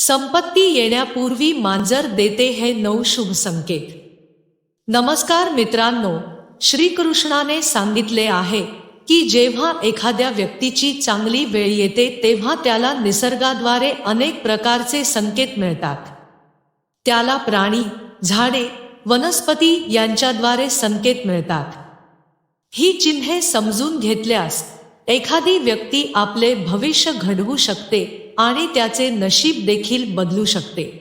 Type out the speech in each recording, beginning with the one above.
संपत्ती येण्यापूर्वी मांजर देते हे नऊ शुभ संकेत. नमस्कार मित्रांनो श्रीकृष्णाने सांगितले आहे की जेव्हा एखाद्या व्यक्तीची चांगली वेळ येते तेव्हा त्याला निसर्गाद्वारे अनेक प्रकारचे संकेत मिळतात. त्याला प्राणी झाडे वनस्पती यांच्याद्वारे संकेत मिळतात. ही चिन्हे समजून घेतल्यास एखादी व्यक्ती आपले भविष्य घडवू शकते आणि त्याचे नशीब देखील बदलू शकते.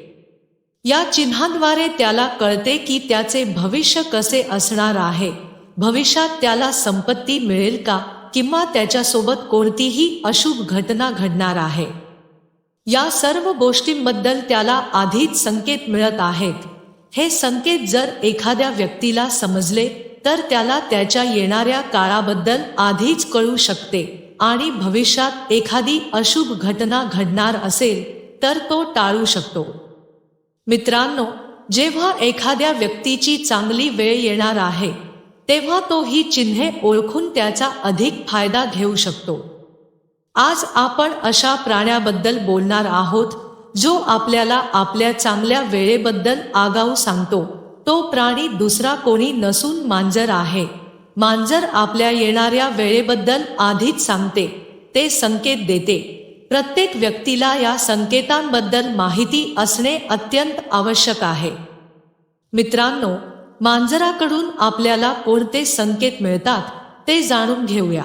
या चिन्हांद्वारे त्याला कळते की त्याचे भविष्य कसे असणार आहे. भविष्यात त्याला संपत्ती मिळेल का? किंवा त्याच्यासोबत कोणतीही अशुभ घटना घडणार आहे. या सर्व गोष्टींबद्दल त्याला आधीच संकेत मिळत आहेत. हे संकेत जर एखाद्या व्यक्तीला समजले तर त्याला त्याच्या येणाऱ्या काळाबद्दल आधीच कळू शकते. आणि भविष्यात एखादी अशुभ घटना घडणार असेल तर तो टाळू शकतो. मित्रांनो जेव्हा एखाद्या व्यक्तीची चांगली वेळ येणार आहे तेव्हा तो ही चिन्हे ओळखून त्याचा अधिक फायदा घेऊ शकतो. आज आपण अशा प्राण्याबद्दल बोलणार आहोत जो आपल्याला आपल्या चांगल्या वेळेबद्दल आगाऊ सांगतो तो प्राणी दुसरा कोणी नसून मांजर आहे. मांजर आपल्या येणाऱ्या वेळेबद्दल आधीच सांगते ते संकेत देते. प्रत्येक व्यक्तीला या संकेतांबद्दल माहिती असणे अत्यंत आवश्यक आहे. मित्रांनो मांजराकडून आपल्याला कोणते संकेत मिळतात ते जाणून घेऊया.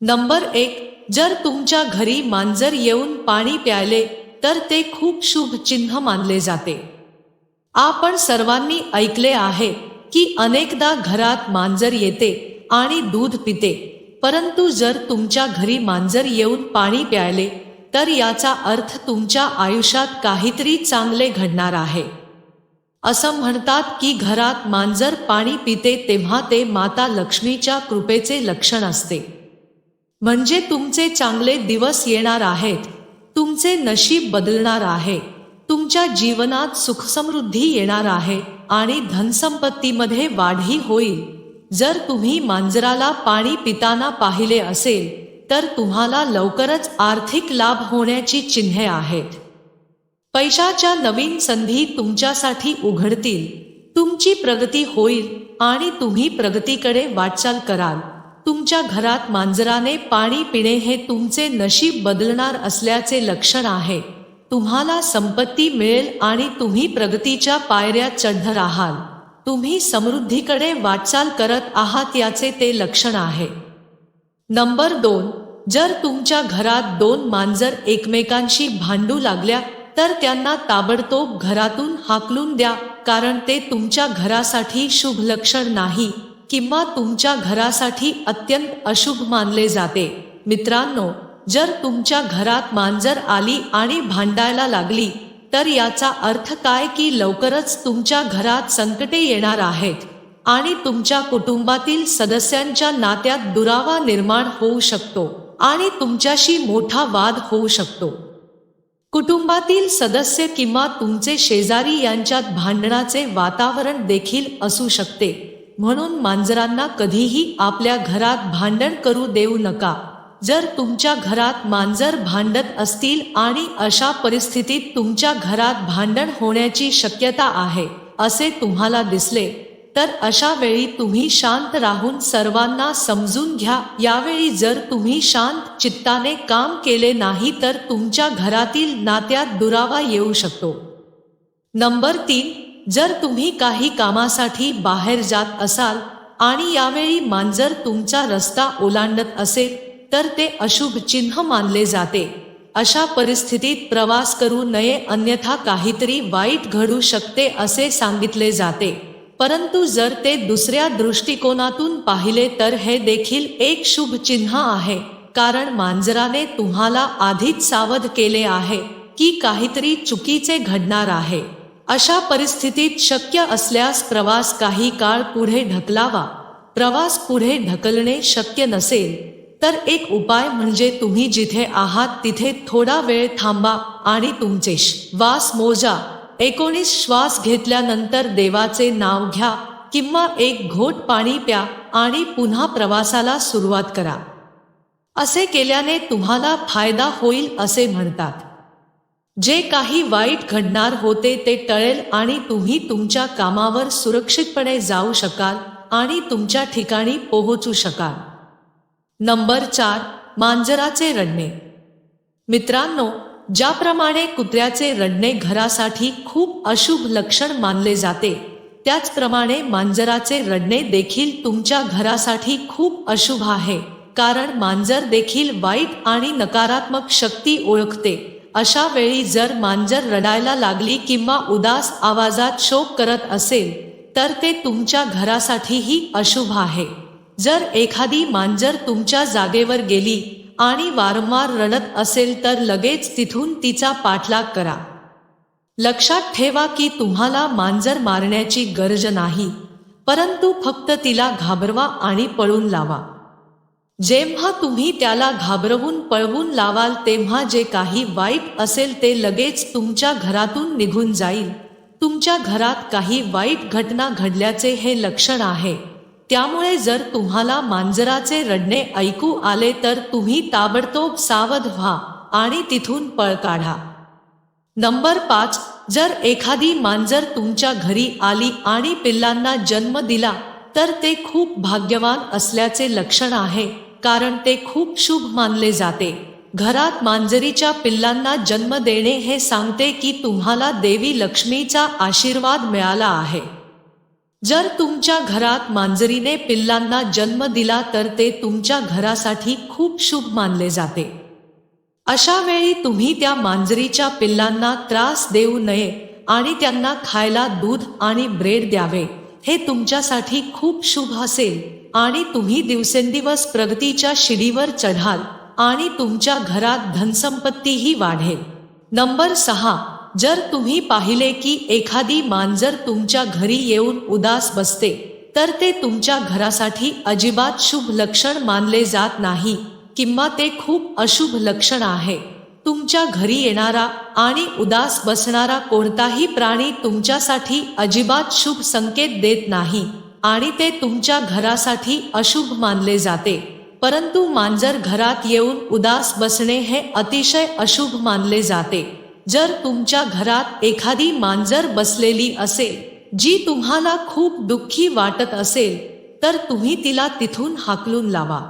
नंबर एक जर तुमच्या घरी मांजर येऊन पाणी प्यायले तर ते खूप शुभ चिन्ह मानले जाते. आपण सर्वांनी ऐकले आहे की अनेकदा घरात मांजर येते आणि दूध पिते. परंतु जर तुमच्या घरी मांजर येऊन पाणी प्यायले तर याचा अर्थ तुमच्या आयुष्यात काहीतरी चांगले घडणार आहे. असं म्हणतात की घरात मांजर पाणी पिते तेव्हा ते माता लक्ष्मीच्या कृपेचे लक्षण असते. म्हणजे तुमचे चांगले दिवस येणार आहेत तुमचे नशीब बदलणार आहे. तुमच्या जीवनात सुखसमृद्धी येणार आहे आणि धनसंपत्तीमध्ये वाढही होईल. जर तुम्ही मांजराला पाणी पिताना पाहिले असेल तर तुम्हाला लवकरच आर्थिक लाभ होण्याची चिन्हे आहेत. पैशाच्या नवीन संधी तुमच्यासाठी उघडतील. तुमची प्रगती होईल आणि तुम्ही प्रगतीकडे वाटचाल कराल. तुमच्या घरात मांजराने पाणी पिणे हे तुमचे नशीब बदलणार असल्याचे लक्षण आहे. तुम्हाला संपत्ती मिळेल आणि तुम्ही प्रगतीच्या पायऱ्या चढ राहाल. तुम्ही समृद्धीकडे वाटचाल करत आहात याचे ते लक्षण आहे. नंबर दोन जर तुमच्या घरात दोन मांजर एकमेकांशी भांडू लागल्या तर त्यांना ताबडतोब घरातून हाकलून द्या कारण ते तुमच्या घरासाठी शुभ लक्षण नाही किंवा तुमच्या घरासाठी अत्यंत अशुभ मानले जाते. मित्रांनो जर तुमच्या घरात मांजर आली आणि भांडायला लागली तर याचा अर्थ काय की लवकरच तुमच्या घरात संकटे येणार आहेत आणि तुमच्या कुटुंबातील सदस्यांच्या नात्यात दुरावा निर्माण होऊ शकतो आणि तुमच्याशी मोठा वाद होऊ शकतो. कुटुंबातील सदस्य किंवा तुमचे शेजारी यांच्यात भांडणाचे वातावरण देखील असू शकते म्हणून मांजरांना कधीही आपल्या घरात भांडण करू देऊ नका. जर तुमच्या घरात मांजर भांडत असतील आणि अशा परिस्थितीत तुमच्या घरात भांडण होण्याची शक्यता आहे असे तुम्हाला दिसले तर अशा वेळी तुम्ही शांत राहून सर्वांना समजून घ्या. यावेळी जर तुम्ही शांत चित्ताने काम केले नाही तर तुमच्या घरातील नात्यात दुरावा येऊ शकतो. नंबर तीन जर तुम्ही काही कामासाठी बाहेर जात असाल आणि यावेळी मांजर तुमचा रस्ता ओलांडत असेल तर ते अशुभ चिन्ह मानले जाते. अशा परिस्थितीत प्रवास करू नये अन्यथा काहीतरी वाईट घडू शकते असे सांगितले जाते. परंतु जर ते दुसऱ्या दृष्टिकोनातून पाहिले तर हे देखील एक शुभ चिन्ह आहे. कारण मांजराने तुम्हाला आधीच सावध केले आहे की काहीतरी चुकीचे घडणार आहे. अशा परिस्थितीत शक्य असल्यास प्रवास काही काळ पुढे ढकलावा. प्रवास पुढे ढकलणे शक्य नसेल. तर एक उपाय म्हणजे तुम्ही जिथे आहात तिथे थोडा वेळ थांबा आणि तुमचे श्वास मोजा. एकोणीस श्वास घेतल्यानंतर देवाचे नाव घ्या किंवा एक घोट पाणी प्या आणि पुन्हा प्रवासाला सुरुवात करा. असे केल्याने तुम्हाला फायदा होईल असे म्हणतात. जे काही वाईट घडणार होते ते टळेल आणि तुम्ही तुमच्या कामावर सुरक्षितपणे जाऊ शकाल आणि तुमच्या ठिकाणी पोहोचू शकाल. नंबर चार मांजराचे रडणे. मित्रांनो ज्याप्रमाणे कुत्र्याचे रडणे घरासाठी खूप अशुभ लक्षण मानले जाते त्याचप्रमाणे मांजराचे रडणे देखील तुमच्या घरासाठी खूप अशुभ आहे कारण मांजर देखील वाईट आणि नकारात्मक शक्ती ओळखते. अशा वेळी जर मांजर रडायला लागली किंवा उदास आवाजात शोक करत असेल तर ते तुमच्या घरासाठीही अशुभ आहे. जर एखादी मांजर तुमच्या जागेवर गेली आणि वारंवार रडत असेल तर लगेच तिथून तिचा पाठलाग करा. लक्षात ठेवा की तुम्हाला मांजर मारण्याची गरज नाही परंतु फक्त तिला घाबरवा आणि पळून लावा. जेव्हा तुम्ही त्याला घाबरवून पळवून लावाल तेव्हा जे काही वाईट असेल ते लगेच तुमच्या घरातून निघून जाईल. तुमच्या घरात काही वाईट घटना घडल्याचे हे लक्षण आहे. त्यामुळे जर तुम्हाला मांजराचे रडणे ऐकू आले तर तुम्ही ताबडतोब सावध व्हा आणि तिथून पळ काढा. नंबर पाच जर एखादी मांजर तुमच्या घरी आली आणि पिल्लांना जन्म दिला तर ते खूप भाग्यवान असल्याचे लक्षण आहे कारण ते खूप शुभ मानले जाते. घरात मांजरीच्या पिल्लांना जन्म देणे हे सांगते की तुम्हाला देवी लक्ष्मीचा आशीर्वाद मिळाला आहे. जर तुमच्या घरात मांजरीने पिल्लांना जन्म दिला तर ते तुमच्या घरासाठी खूप शुभ मानले जाते. अशा वेळी तुम्ही त्या मांजरीच्या पिल्लांना त्रास देऊ नये आणि त्यांना खायला दूध आणि ब्रेड द्यावे. हे तुमच्यासाठी खूप शुभ असेल. आणि तुम्ही दिवसेंदिवस प्रगतीच्या शिडीवर चढाल आणि तुमच्या घरात धनसंपत्तीही वाढेल. नंबर सहा. जर तुम्ही पाहिले की एखादी मांजर तुमच्या घरी येऊन उदास बसते तर ते तुमच्या घरासाठी अजिबात शुभ लक्षण मानले जात नाही किंवा ते खूप अशुभ लक्षण आहे. तुमच्या घरी येणारा आणि उदास बसणारा कोणताही प्राणी तुमच्यासाठी अजिबात शुभ संकेत देत नाही आणि ते तुमच्या घरासाठी अशुभ मानले जाते. परंतु मांजर घरात येऊन उदास बसणे हे अतिशय अशुभ मानले जाते. जर तुमच्या घरात एखादी मांजर बसलेली असेल जी तुम्हाला खूप दुःखी वाटत असेल तर तुम्ही तिला तिथून हाकलून लावा.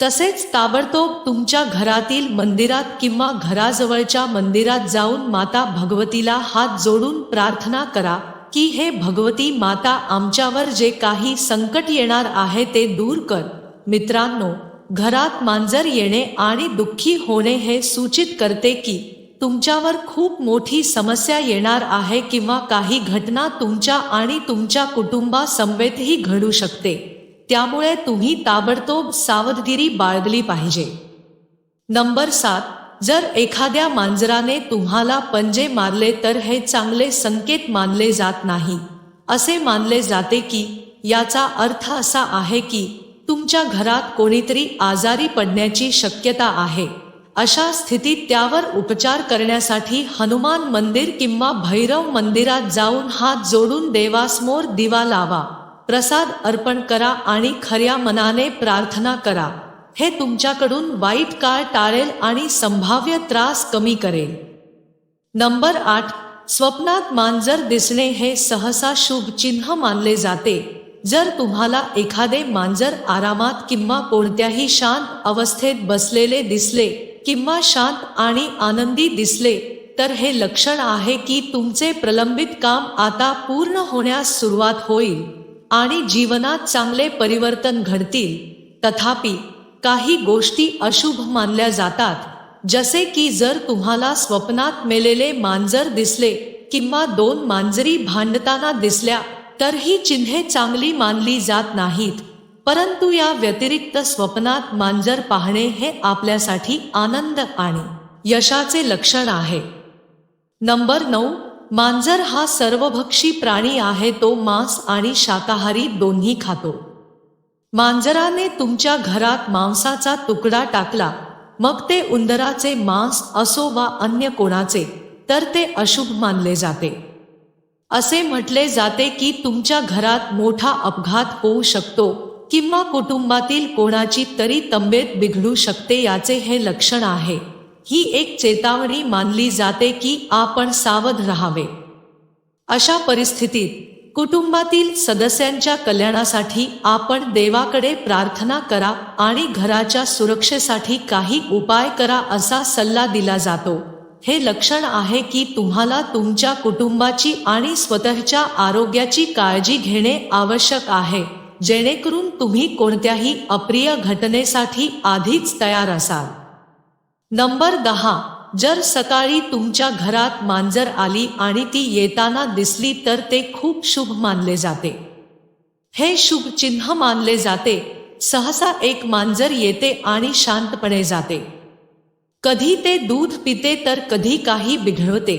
तसेच ताबडतोब तुमच्या घरातील मंदिरात किंवा घराजवळच्या मंदिरात जाऊन माता भगवतीला हात जोडून प्रार्थना करा की हे भगवती माता आमच्यावर जे काही संकट येणार आहे ते दूर कर. मित्रांनो घरात मांजर येणे आणि दुःखी होणे हे सूचित करते की तुमच्यावर खूप मोठी समस्या येणार आहे किंवा काही घटना तुमच्या आणि तुमच्या कुटुंबासमवेतही घडू शकते. त्यामुळे तुम्ही ताबडतोब सावधगिरी बाळगली पाहिजे. नंबर सात जर एखाद्या मांजराने तुम्हाला पंजे मारले तर हे चांगले संकेत मानले जात नाही. असे मानले जाते की याचा अर्थ असा आहे की तुमच्या घरात कोणीतरी आजारी पडण्याची शक्यता आहे. अशा स्थितीत त्यावर उपचार करण्यासाठी हनुमान मंदिर किंवा भैरव मंदिरात जाऊन हात जोडून देवासमोर दिवा लावा. प्रसाद अर्पण करा आणि खऱ्या मनाने प्रार्थना करा. हे तुमच्याकडून वाईट काळ टाळेल आणि संभाव्य त्रास कमी करेल. नंबर आठ. स्वप्नात मांजर दिसणे हे सहसा शुभ चिन्ह मानले जाते. जर तुम्हाला एखादे मांजर आरामात किंवा कोणत्याही शांत अवस्थेत बसलेले दिसले किंवा शांत आणि आनंदी दिसले तर हे लक्षण आहे की तुमचे प्रलंबित काम आता पूर्ण होण्यास सुरुवात होईल आणि जीवनात चांगले परिवर्तन घडतील. तथापि काही गोष्टी अशुभ मानल्या जातात जसे की जर तुम्हाला स्वप्नात मेलेले मांजर दिसले किंवा दोन मांजरी भांडताना दिसल्या तर ही चिन्हे चांगली मानली जात नाहीत. परंतु या व्यतिरिक्त स्वप्नात मांजर पाहणे हे आपल्यासाठी आनंद आणि यशाचे लक्षण आहे. नंबर नऊ मांजर हा सर्वभक्षी प्राणी आहे तो मांस आणि शाकाहारी दोन्ही खातो. मांजराने तुमच्या घरात मांसाचा तुकडा टाकला मग ते उंदराचे मांस असो वा अन्य कोणाचे तर ते अशुभ मानले जाते. असे म्हटले जाते की तुमच्या घरात मोठा अपघात होऊ शकतो किंवा कुटुंबातील कोणाची तरी तब्येत बिघडू शकते याचे हे लक्षण आहे. ही एक चेतावणी मानली जाते की आपण सावध राहावे. अशा परिस्थितीत कुटुंबातील सदस्यांच्या कल्याणासाठी आपण देवाकडे प्रार्थना करा आणि घराच्या सुरक्षेसाठी काही उपाय करा असा सल्ला दिला जातो. हे लक्षण आहे की तुम्हाला तुमच्या कुटुंबाची आणि स्वतःच्या आरोग्याची काळजी घेणे आवश्यक आहे. जेणेकरून तुम्ही कोणत्याही अप्रिय घटनेसाठी आधीच तयार असाल. नंबर दहा. जर सकाळी तुमच्या घरात मांजर आली आणि ती येताना दिसली तर ते खूप शुभ मानले जाते. हे शुभ चिन्ह मानले जाते. सहसा एक मांजर येते आणि शांतपणे जाते. कधी ते दूध पिते तर कधी काही बिघडवते.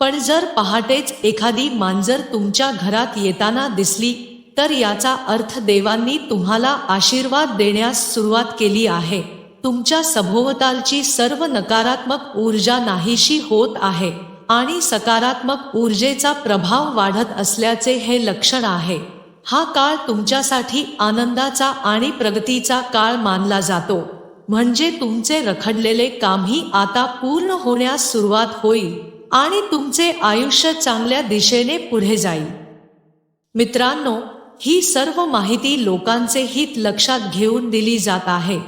पण जर पहाटेच एखादी मांजर तुमच्या घरात येताना दिसली तर याचा अर्थ देवांनी तुम्हाला आशीर्वाद देण्यास सुरुवात केली आहे. तुमच्या सभोवतालची सर्व नकारात्मक ऊर्जा नाहीशी होत आहे आणि सकारात्मक ऊर्जेचा प्रभाव वाढत असल्याचे हे लक्षण आहे. हा काळ तुमच्यासाठी आनंदाचा आणि प्रगतीचा काळ मानला जातो. म्हणजे तुमचे रखडलेले कामही आता पूर्ण होण्यास सुरुवात होईल आणि तुमचे आयुष्य चांगल्या दिशेने पुढे जाईल. मित्रांनो ही सर्व माहिती लोकांचे हित लक्षात घेऊन दिली जात आहे.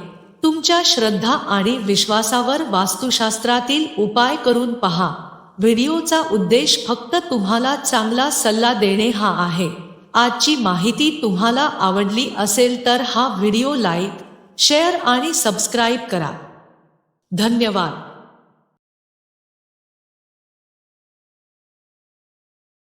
तुमच्या श्रद्धा आणि विश्वासावर वास्तुशास्त्रातील उपाय करून पहा. व्हिडिओचा उद्देश फक्त तुम्हाला चांगला सल्ला देणे हा आहे. आजची माहिती तुम्हाला आवडली असेल तर हा व्हिडिओ लाईक शेअर आणि सबस्क्राईब करा. धन्यवाद.